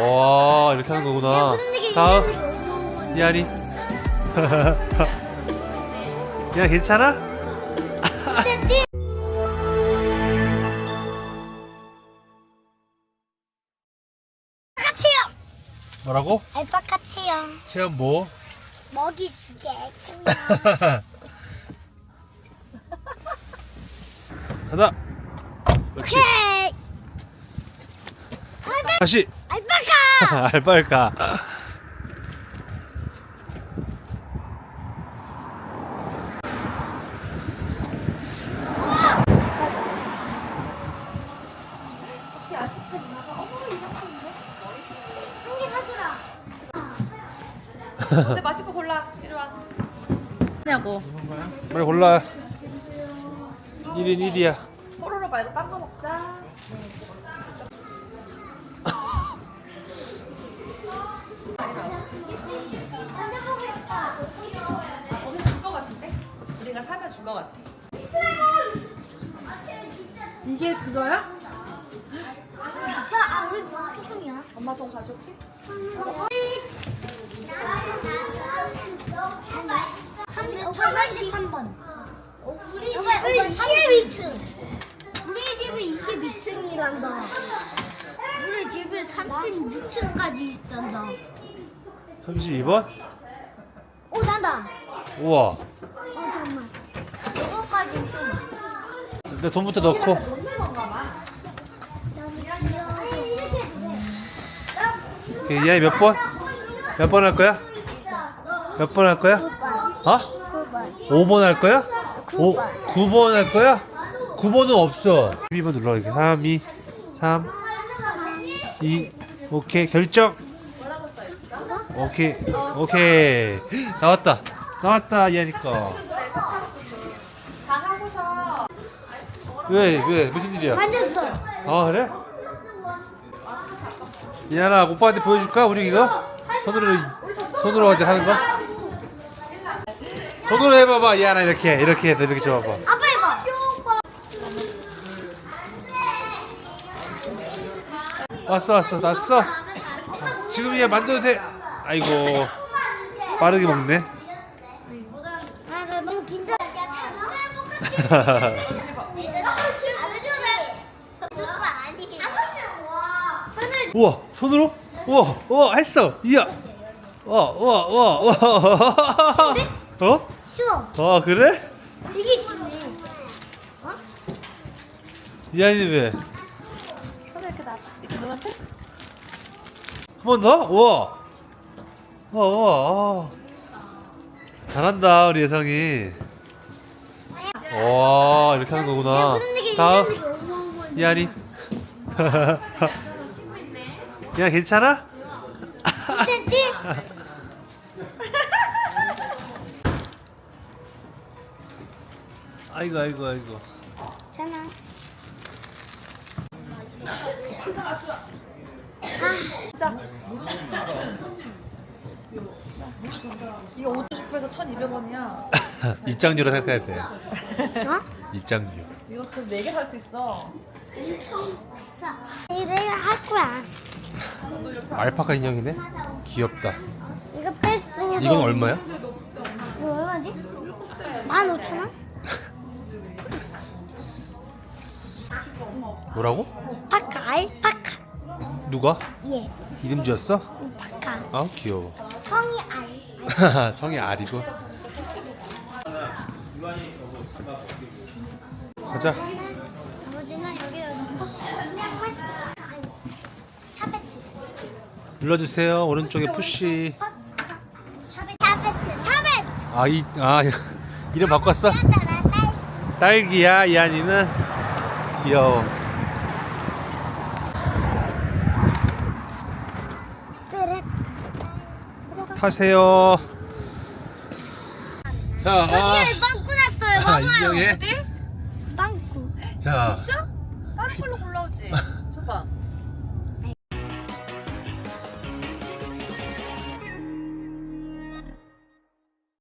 와 이렇게 하는 거구나. 다음 이한이. 야 괜찮아? 괜찮지? 같이요. 뭐라고? 알파카치요. 체험 뭐? 먹이 주게. 하나. 그렇지. 오케이. 다시. 알파 한개 사주라. 근데 맛있고 골라. 이리 와. 냐고. 빨리 골라. 1인 1이야. 뽀로로 말고 딴거 먹자. 우리가 사면 줄거 같아. 이게 그거야? 아 우리 뭐 조금이야. 엄마 돈 가져올게. 천원씩 한 번. 우리 집은 22층. 우리 집은 22층이란다. 우리 집은 36층까지 있단다. 32번? 오 난다. 우와. 어 정말. 이거까지 좀. 내 돈부터 넣고. 그 이한이 몇 번? 몇 번 할 거야? 몇 번 할 거야? 어? 5번 할 거야? 오, 9번 할 거야? 9번은 없어. 12번 눌러 이렇게. 3, 2, 3, 2, 오케이 결정. 오케이, 오케이. 나왔다. 나왔다 하고서 왜, 왜, 무슨 일이야? 만졌어. 아 그래? 이하나 오빠한테 보여줄까? 우리 이거 손으로 손으로 어제 하는 거? 손으로 해봐봐 이하나 이렇게 이렇게 해서 이렇게 줘봐봐. 아빠 해봐. 왔어 왔어 왔어. 지금이야 만져도 돼. 아이고 빠르게 먹네. 아, 나 너무 긴장. 우와 손으로? 우와 우와 했어. 이야. 우와 우와 우와 우와. 어? 쉬워. 아 그래? 이게 쉽네. 이하니 왜? 손을 이렇게 놔. 이렇게 놓으면 돼? 한 번 더? 우와. 우와, 우와. 아. 잘한다, 우리 예성이. 와, 이렇게 하는 거구나. 다음, 이한이. 야, 괜찮아? 괜찮지? 아이고, 아이고, 아이고. 괜찮아. 이거 5,000원에서 1,200원이야. 입장료로 생각해야 돼. 어? 입장료. 이거 그럼 4개 살 수 있어. 이거 내가 할 거야. 알파카 인형이네? 귀엽다. 이거 뺐어. 이건 얼마야? 이거 얼마지? 15,000원? 뭐라고? 파카, 알파카. 누가? 예, 이름 지었어? 파카. 아, 귀여워. 성이 알. 성이 알이고. 가자. 아버지는 여기다 놓고 그냥만 샤베트. 눌러주세요. 오른쪽에 푸시. 샤베트. 샤베트. 아, 이, 아, 이름 바꿨어? 딸기야, 이한이는. 귀여워. 타세요. 자, 아, 빵꾸 났어요. 아, 봐봐요. 인형에. 어디? 빵꾸. 자, 진짜? 다른 걸로 골라오지. 줘봐.